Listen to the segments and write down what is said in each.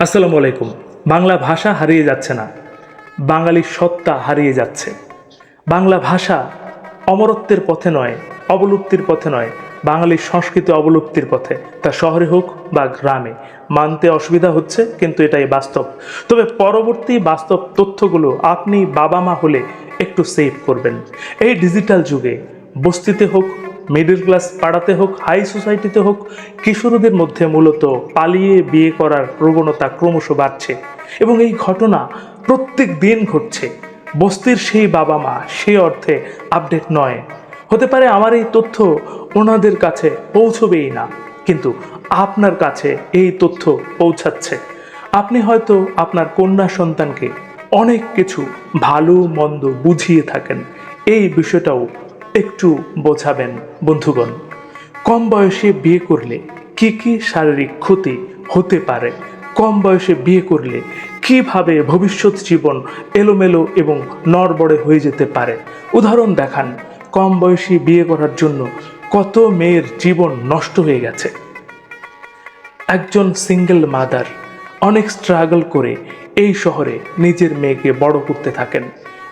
আসসালামু আলাইকুম। বাংলা ভাষা হারিয়ে যাচ্ছে না। বাঙালির সত্তা হারিয়ে যাচ্ছে। বাংলা ভাষা অমরত্বের পথে নয়, অবলুপ্তির পথে নয়। বাঙালির সংস্কৃতি অবলুপ্তির পথে। তা শহরে হোক বা গ্রামে। মানতে অসুবিধা হচ্ছে, কিন্তু এটাই বাস্তব। তবে পরবর্তী বাস্তব তথ্যগুলো আপনি বাবা মা হলে একটু সেভ করবেন। এই ডিজিটাল যুগে বস্তিতে হোক মিডল ক্লাস পাড়াতে হোক, হাই সোসাইটিতে হোক, কিশোরদের মধ্যে মূলত পালিয়ে বিয়ে করার প্রবণতা ক্রমশ বাড়ছে। এবং এই ঘটনা প্রত্যেক দিন ঘটছে। বস্তির সেই বাবা মা সেই অর্থে আপডেট নয়। হতে পারে আমার এই তথ্য ওনাদের কাছে পৌঁছবেই না, কিন্তু আপনার কাছে এই তথ্য পৌঁছাচ্ছে। আপনি হয়তো আপনার কন্যা সন্তানকে অনেক কিছু ভালো, মন্দ বুঝিয়ে থাকেন। এই বিষয়টাও একটু বোঝাবেন, বন্ধুগণ। কম বয়সে বিয়ে করলে কি কি শারীরিক ক্ষতি হতে পারে? কম বয়সে বিয়ে করলে কীভাবে ভবিষ্যৎ জীবন এলোমেলো এবং নড়বড়ে হয়ে যেতে পারে? উদাহরণ দেখান, কম বয়সী বিয়ে করার জন্য কত মেয়ের জীবন নষ্ট হয়ে গেছে? একজন সিঙ্গেল মাদার অনেক স্ট্রাগল করে এই শহরে নিজের মেয়েকে বড় করতে থাকেন।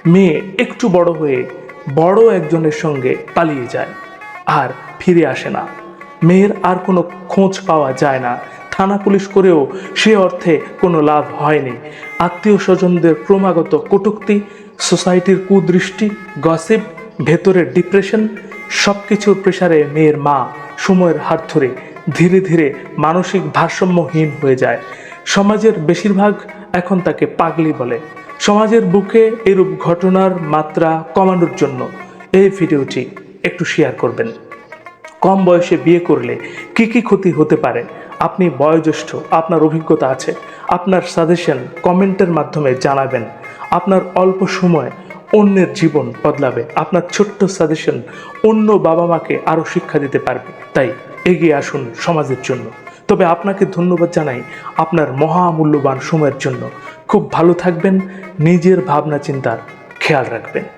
মেয়ে একটু বড় হয়ে বড় একজনের সঙ্গে পালিয়ে যায়, আর ফিরে আসে না। মেয়ের আর কোনো খোঁজ পাওয়া যায় না। থানা পুলিশ করেও সে অর্থে কোনো লাভ হয়নি। আত্মীয় স্বজনদের ক্রমাগত কটূক্তি, সোসাইটির কুদৃষ্টি, গসিপ, ভেতরের ডিপ্রেশন সব কিছুর প্রেসারে মেয়ের মা সময়ের হাত ধরে ধীরে ধীরে মানসিক ভারসাম্যহীন হয়ে যায়। সমাজের বেশিরভাগ এখন তাকে পাগলি বলে। সমাজের বুকে এরূপ ঘটনার মাত্রা কমানোর জন্য এই ভিডিওটি একটু শেয়ার করবেন। কম বয়সে বিয়ে করলে কি কি ক্ষতি হতে পারে? আপনি বয়োজ্যেষ্ঠ, আপনার অভিজ্ঞতা আছে, আপনার সাজেশন কমেন্টের মাধ্যমে জানাবেন। আপনার অল্প সময় অন্যের জীবন বদলাবে। আপনার ছোট্ট সাজেশন অন্য বাবা মাকে আরও শিক্ষা দিতে পারবে। তাই এগিয়ে আসুন সমাজের জন্য। তবে আপনাকে ধন্যবাদ জানাই আপনার মহামূল্যবান সময়ের জন্য। খুব ভালো থাকবেন নিজের ভাবনা চিন্তার খেয়াল রাখবেন।